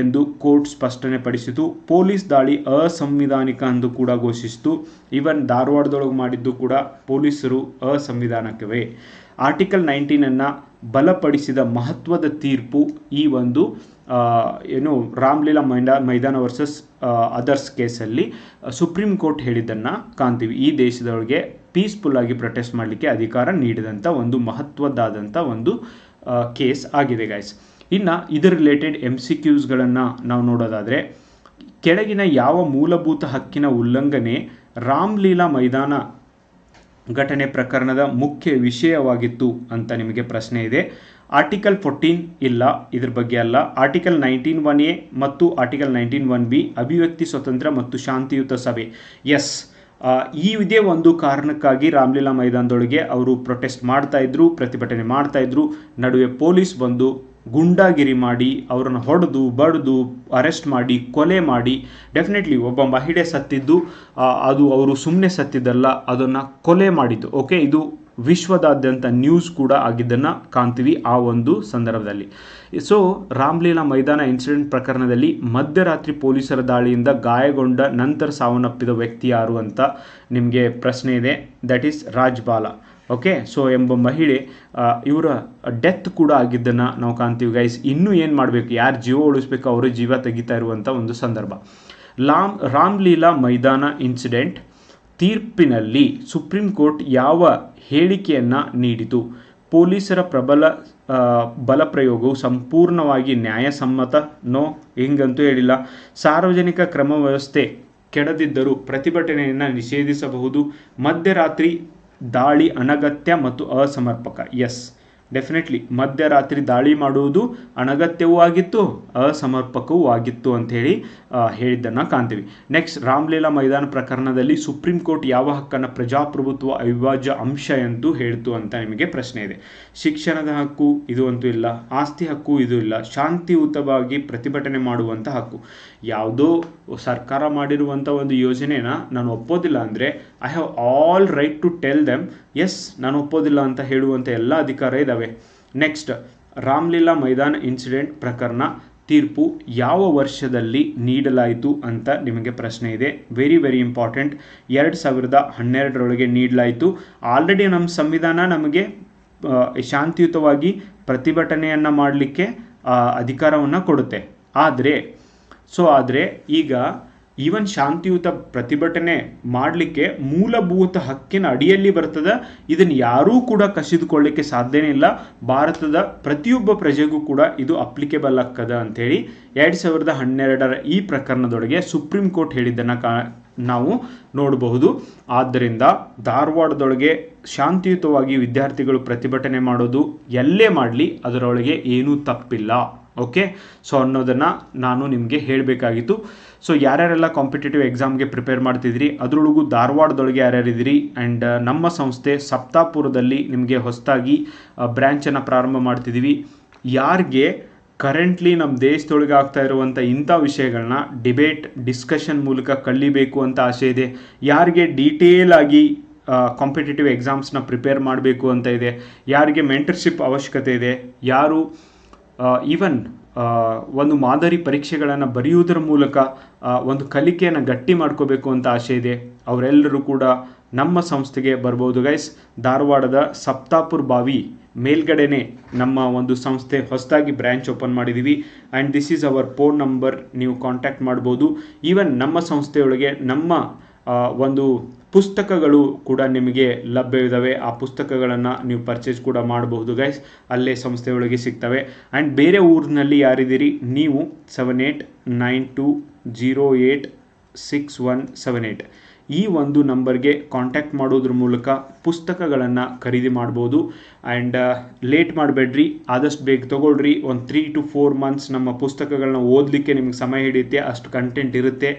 ಎಂದು ಕೋರ್ಟ್ ಸ್ಪಷ್ಟನೆ ಪಡಿಸಿತು. ಪೊಲೀಸ್ ದಾಳಿ ಅಸಂವಿಧಾನಿಕ ಎಂದು ಕೂಡ ಘೋಷಿಸಿತು. ಈವನ್ ಧಾರವಾಡದೊಳಗೆ ಮಾಡಿದ್ದು ಕೂಡ ಪೊಲೀಸರು ಅಸಂವಿಧಾನಕವೇ. ಆರ್ಟಿಕಲ್ ನೈನ್ಟೀನನ್ನು ಬಲಪಡಿಸಿದ ಮಹತ್ವದ ತೀರ್ಪು ಈ ಒಂದು ಏನು ರಾಮ್ಲೀಲಾ ಮೈದಾ ಮೈದಾನ ವರ್ಸಸ್ ಅದರ್ಸ್ ಕೇಸಲ್ಲಿ ಸುಪ್ರೀಂ ಕೋರ್ಟ್ ಹೇಳಿದ್ದನ್ನು ಕಾಣ್ತೀವಿ. ಈ ದೇಶದೊಳಗೆ ಪೀಸ್ಫುಲ್ ಆಗಿ ಪ್ರೊಟೆಸ್ಟ್ ಮಾಡಲಿಕ್ಕೆ ಅಧಿಕಾರ ನೀಡಿದಂಥ ಒಂದು ಮಹತ್ವದ್ದಾದಂಥ ಒಂದು ಕೇಸ್ ಆಗಿದೆ ಗಾಯ್ಸ್ ಇನ್ನು ಇದರ ರಿಲೇಟೆಡ್ ಎಂ ಸಿ ಕ್ಯೂಸ್ಗಳನ್ನು ನಾವು ನೋಡೋದಾದರೆ, ಕೆಳಗಿನ ಯಾವ ಮೂಲಭೂತ ಹಕ್ಕಿನ ಉಲ್ಲಂಘನೆ ರಾಮ್ಲೀಲಾ ಮೈದಾನ ಘಟನೆ ಪ್ರಕರಣದ ಮುಖ್ಯ ವಿಷಯವಾಗಿತ್ತು ಅಂತ ನಿಮಗೆ ಪ್ರಶ್ನೆ ಇದೆ. ಆರ್ಟಿಕಲ್ ಫೋರ್ಟೀನ್ ಇಲ್ಲ, ಇದ್ರ ಬಗ್ಗೆ ಅಲ್ಲ. ಆರ್ಟಿಕಲ್ ನೈನ್ಟೀನ್ ಒನ್ ಎ ಮತ್ತು ಆರ್ಟಿಕಲ್ ನೈನ್ಟೀನ್ ಒನ್ ಬಿ ಅಭಿವ್ಯಕ್ತಿ, ಸ್ವತಂತ್ರ ಮತ್ತು ಶಾಂತಿಯುತ ಸಭೆ. ಎಸ್ ಈ ಇದೇ ಒಂದು ಕಾರಣಕ್ಕಾಗಿ ರಾಮ್ಲೀಲಾ ಮೈದಾನದೊಳಗೆ ಅವರು ಪ್ರೊಟೆಸ್ಟ್ ಮಾಡ್ತಾ ಇದ್ರು, ಪ್ರತಿಭಟನೆ ಮಾಡ್ತಾ ಇದ್ರು. ನಡುವೆ ಪೊಲೀಸ್ ಬಂದು ಗುಂಡಾಗಿರಿ ಮಾಡಿ, ಅವರನ್ನು ಹೊಡೆದು, ಬಡಿದು ಅರೆಸ್ಟ್ ಮಾಡಿ, ಕೊಲೆ ಮಾಡಿ ಡೆಫಿನೆಟ್ಲಿ ಒಬ್ಬ ಮಹಿಳೆ ಸತ್ತಿದ್ದು ಅದು ಅವರು ಸುಮ್ಮನೆ ಸತ್ತಿದ್ದಲ್ಲ, ಅದನ್ನು ಕೊಲೆ ಮಾಡಿದ್ದು. ಓಕೆ ಇದು ವಿಶ್ವದಾದ್ಯಂತ ನ್ಯೂಸ್ ಕೂಡ ಆಗಿದ್ದನ್ನು ಕಾಣ್ತೀವಿ ಆ ಒಂದು ಸಂದರ್ಭದಲ್ಲಿ. ಸೊ ರಾಮ್ಲೀಲಾ ಮೈದಾನ ಇನ್ಸಿಡೆಂಟ್ ಪ್ರಕರಣದಲ್ಲಿ ಮಧ್ಯರಾತ್ರಿ ಪೊಲೀಸರ ದಾಳಿಯಿಂದ ಗಾಯಗೊಂಡ ನಂತರ ಸಾವನ್ನಪ್ಪಿದ ವ್ಯಕ್ತಿ ಯಾರು ಅಂತ ನಿಮಗೆ ಪ್ರಶ್ನೆ ಇದೆ. That is Rajbala. Okay so ಎಂಬ ಮಹಿಳೆ ಇವರ ಡೆತ್ ಕೂಡ ಆಗಿದ್ದನ್ನು ನಾವು ಕಾಣ್ತೀವಿ ಗೈಸ್ ಇನ್ನೂ ಏನು ಮಾಡಬೇಕು? ಯಾರು ಜೀವ ಉಳಿಸ್ಬೇಕು? ಅವರು ಜೀವ ತೆಗಿತಾ ಇರುವಂಥ ಒಂದು ಸಂದರ್ಭ. ಲಾಮ್, ರಾಮ್ಲೀಲಾ ಮೈದಾನ ಇನ್ಸಿಡೆಂಟ್ ತೀರ್ಪಿನಲ್ಲಿ ಸುಪ್ರೀಂ ಕೋರ್ಟ್ ಯಾವ ಹೇಳಿಕೆಯನ್ನು ನೀಡಿತು? ಪೊಲೀಸರ ಪ್ರಬಲ ಬಲ ಪ್ರಯೋಗವು ಸಂಪೂರ್ಣವಾಗಿ ನ್ಯಾಯಸಮ್ಮತನೋ ಹೆಂಗಂತೂ ಹೇಳಿಲ್ಲ. ಸಾರ್ವಜನಿಕ ಕ್ರಮ ವ್ಯವಸ್ಥೆ ಕೆಡದಿದ್ದರೂ ಪ್ರತಿಭಟನೆಯನ್ನು ನಿಷೇಧಿಸಬಹುದು. ಮಧ್ಯರಾತ್ರಿ ದಾಳಿ ಅನಗತ್ಯ ಮತ್ತು ಅಸಮರ್ಪಕ. ಎಸ್. ಡೆಫಿನೆಟ್ಲಿ ಮಧ್ಯರಾತ್ರಿ ದಾಳಿ ಮಾಡುವುದು ಅನಗತ್ಯವೂ ಆಗಿತ್ತು ಅಸಮರ್ಪಕವೂ ಆಗಿತ್ತು ಅಂಥೇಳಿ ಹೇಳಿದ್ದನ್ನು ಕಾಣ್ತೀವಿ. ನೆಕ್ಸ್ಟ್ ರಾಮ್ಲೀಲಾ ಮೈದಾನ ಪ್ರಕರಣದಲ್ಲಿ ಸುಪ್ರೀಂ ಕೋರ್ಟ್ ಯಾವ ಹಕ್ಕನ್ನು ಪ್ರಜಾಪ್ರಭುತ್ವ ಅವಿಭಾಜ್ಯ ಅಂಶ ಎಂದು ಹೇಳಿತು ಅಂತ ನಿಮಗೆ ಪ್ರಶ್ನೆ ಇದೆ. ಶಿಕ್ಷಣದ ಹಕ್ಕು ಇದು ಅಂತೂ ಇಲ್ಲ, ಆಸ್ತಿ ಹಕ್ಕು ಇದು ಇಲ್ಲ, ಶಾಂತಿಯುತವಾಗಿ ಪ್ರತಿಭಟನೆ ಮಾಡುವಂಥ ಹಕ್ಕು. ಯಾವುದೋ ಸರ್ಕಾರ ಮಾಡಿರುವಂಥ ಒಂದು ಯೋಜನೆನ ನಾನು ಒಪ್ಪೋದಿಲ್ಲ ಅಂದರೆ I have all right to tell them as ನಾನು ಒಪ್ಪೋದಿಲ್ಲ ಅಂತ ಹೇಳುವಂಥ ಎಲ್ಲ ಅಧಿಕಾರ ಇದ್ದಾವೆ ನೆಕ್ಸ್ಟ್ ರಾಮ್ಲೀಲಾ ಮೈದಾನ ಇನ್ಸಿಡೆಂಟ್ ಪ್ರಕರಣ ತೀರ್ಪು ಯಾವ ವರ್ಷದಲ್ಲಿ ನೀಡಲಾಯಿತು ಅಂತ ನಿಮಗೆ ಪ್ರಶ್ನೆ ಇದೆ. ವೆರಿ ವೆರಿ ಇಂಪಾರ್ಟೆಂಟ್ ಎರಡು ಸಾವಿರದ ಹನ್ನೆರಡರೊಳಗೆ ನೀಡಲಾಯಿತು. ಆಲ್ರೆಡಿ ನಮ್ಮ ಸಂವಿಧಾನ ನಮಗೆ ಶಾಂತಿಯುತವಾಗಿ ಪ್ರತಿಭಟನೆಯನ್ನು ಮಾಡಲಿಕ್ಕೆ ಅಧಿಕಾರವನ್ನು ಕೊಡುತ್ತೆ. ಆದರೆ ಸೊ ಆದರೆ ಈಗ ಈವನ್ ಶಾಂತಿಯುತ ಪ್ರತಿಭಟನೆ ಮಾಡಲಿಕ್ಕೆ ಮೂಲಭೂತ ಹಕ್ಕಿನ ಅಡಿಯಲ್ಲಿ ಬರ್ತದೆ. ಇದನ್ನು ಯಾರೂ ಕೂಡ ಕಸಿದುಕೊಳ್ಳಿಕ್ಕೆ ಸಾಧ್ಯನೇ ಇಲ್ಲ. ಭಾರತದ ಪ್ರತಿಯೊಬ್ಬ ಪ್ರಜೆಗೂ ಕೂಡ ಇದು ಅಪ್ಲಿಕೇಬಲ್ ಆಗ್ತದ ಅಂಥೇಳಿ ಎರಡು ಸಾವಿರದ ಹನ್ನೆರಡರ ಈ ಪ್ರಕರಣದೊಳಗೆ ಸುಪ್ರೀಂ ಕೋರ್ಟ್ ಹೇಳಿದ್ದನ್ನು ಕಾ, ನಾವು ನೋಡಬಹುದು. ಆದ್ದರಿಂದ ಧಾರವಾಡದೊಳಗೆ ಶಾಂತಿಯುತವಾಗಿ ವಿದ್ಯಾರ್ಥಿಗಳು ಪ್ರತಿಭಟನೆ ಮಾಡೋದು ಎಲ್ಲೇ ಮಾಡಲಿ, ಅದರೊಳಗೆ ಏನೂ ತಪ್ಪಿಲ್ಲ. ಓಕೆ ಸೊ ಅನ್ನೋದನ್ನು ನಾನು ನಿಮಗೆ ಹೇಳಬೇಕಾಗಿತ್ತು. ಸೊ ಯಾರ್ಯಾರೆಲ್ಲ ಕಾಂಪಿಟೇಟಿವ್ ಎಕ್ಸಾಮ್ಗೆ ಪ್ರಿಪೇರ್ ಮಾಡ್ತಿದ್ರಿ, ಅದರೊಳಗೂ ಧಾರವಾಡದೊಳಗೆ ಯಾರ್ಯಾರಿದ್ದೀರಿ? ಆ್ಯಂಡ್ ನಮ್ಮ ಸಂಸ್ಥೆ ಸಪ್ತಾಪುರದಲ್ಲಿ ನಿಮಗೆ ಹೊಸದಾಗಿ ಬ್ರ್ಯಾಂಚನ್ನು ಪ್ರಾರಂಭ ಮಾಡ್ತಿದ್ದೀವಿ. ಯಾರಿಗೆ ಕರೆಂಟ್ಲಿ ನಮ್ಮ ದೇಶದೊಳಗೆ ಆಗ್ತಾ ಇರುವಂಥ ಇಂಥ ವಿಷಯಗಳನ್ನ ಡಿಬೇಟ್ ಡಿಸ್ಕಷನ್ ಮೂಲಕ ಕಲಿಬೇಕು ಅಂತ ಆಸೆ ಇದೆ. ಯಾರಿಗೆ ಡೀಟೇಲ್ ಆಗಿ ಕಾಂಪಿಟೇಟಿವ್ ಎಕ್ಸಾಮ್ಸ್ನ ಪ್ರಿಪೇರ್ ಮಾಡಬೇಕು ಅಂತ ಇದೆ. ಯಾರಿಗೆ ಮೆಂಟರ್ಶಿಪ್ ಅವಶ್ಯಕತೆ ಇದೆ. ಯಾರು ಈವನ್ ಒಂದು ಮಾದರಿ ಪರೀಕ್ಷೆಗಳನ್ನು ಬರೆಯುವುದರ ಮೂಲಕ ಒಂದು ಕಲಿಕೆಯನ್ನು ಗಟ್ಟಿ ಮಾಡ್ಕೋಬೇಕು ಅಂತ ಆಸೆ ಇದೆ. ಅವರೆಲ್ಲರೂ ಕೂಡ ನಮ್ಮ ಸಂಸ್ಥೆಗೆ ಬರ್ಬೋದು ಗೈಸ್ ಧಾರವಾಡದ ಸಪ್ತಾಪುರ್ ಬಾವಿ ಮೇಲ್ಗಡೆನೆ ನಮ್ಮ ಒಂದು ಸಂಸ್ಥೆ ಹೊಸದಾಗಿ ಬ್ರ್ಯಾಂಚ್ ಓಪನ್ ಮಾಡಿದ್ದೀವಿ and this is our phone number ನೀವು ಕಾಂಟ್ಯಾಕ್ಟ್ ಮಾಡ್ಬೋದು. ಈವನ್ ನಮ್ಮ ಸಂಸ್ಥೆಯೊಳಗೆ ನಮ್ಮ ಒಂದು ಪುಸ್ತಕಗಳು ಕೂಡ ನಿಮಗೆ ಲಭ್ಯವಿದ್ದಾವೆ ಆ ಪುಸ್ತಕಗಳನ್ನು ನೀವು ಪರ್ಚೇಸ್ ಕೂಡ ಮಾಡಬಹುದು ಗೈಸ್ ಅಲ್ಲೇ ಸಂಸ್ಥೆಯೊಳಗೆ ಸಿಗ್ತವೆ. ಆ್ಯಂಡ್ ಬೇರೆ ಊರಿನಲ್ಲಿ ಯಾರಿದ್ದೀರಿ? ನೀವು seven eight nine two zero eight six one seven eight ಈ ಒಂದು ನಂಬರ್ಗೆ ಕಾಂಟ್ಯಾಕ್ಟ್ ಮಾಡೋದ್ರ ಮೂಲಕ ಪುಸ್ತಕಗಳನ್ನು ಖರೀದಿ ಮಾಡ್ಬೋದು. ಆ್ಯಂಡ್ ಲೇಟ್ ಮಾಡಬೇಡ್ರಿ. ಆದಷ್ಟು ಬೇಗ ತೊಗೊಳ್ರಿ. ಒಂದು ತ್ರೀ ಟು ಫೋರ್ ಮಂತ್ಸ್ ನಮ್ಮ ಪುಸ್ತಕಗಳನ್ನ ಓದಲಿಕ್ಕೆ ನಿಮಗೆ ಸಮಯ ಹಿಡಿಯುತ್ತೆ. ಅಷ್ಟು ಕಂಟೆಂಟ್ ಇರುತ್ತೆ.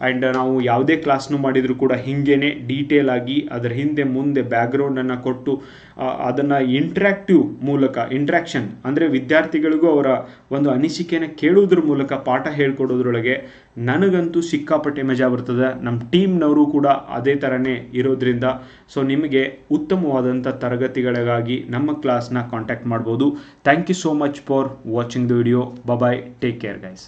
ಆ್ಯಂಡ್ ನಾವು ಯಾವುದೇ ಕ್ಲಾಸ್ನು ಮಾಡಿದರೂ ಕೂಡ ಹೀಗೇನೆ ಡೀಟೇಲ್ ಆಗಿ ಅದರ ಹಿಂದೆ ಮುಂದೆ ಬ್ಯಾಕ್ಗ್ರೌಂಡನ್ನು ಕೊಟ್ಟು ಅದನ್ನು ಇಂಟ್ರ್ಯಾಕ್ಟಿವ್ ಮೂಲಕ ಇಂಟ್ರ್ಯಾಕ್ಷನ್ ಅಂದರೆ ವಿದ್ಯಾರ್ಥಿಗಳಿಗೂ ಅವರ ಒಂದು ಅನಿಸಿಕೆಯನ್ನು ಕೇಳುವುದ್ರ ಮೂಲಕ ಪಾಠ ಹೇಳ್ಕೊಡೋದ್ರೊಳಗೆ ನನಗಂತೂ ಸಿಕ್ಕಾಪಟ್ಟೆ ಮಜಾ ಬರ್ತದೆ. ನಮ್ಮ ಟೀಮ್ನವರು ಕೂಡ ಅದೇ ಥರನೇ ಇರೋದ್ರಿಂದ ಸೊ ನಿಮಗೆ ಉತ್ತಮವಾದಂಥ ತರಗತಿಗಳಿಗಾಗಿ ನಮ್ಮ ಕ್ಲಾಸ್ನ ಕಾಂಟ್ಯಾಕ್ಟ್ ಮಾಡ್ಬೋದು. Thank you so much for watching the video bye take care guys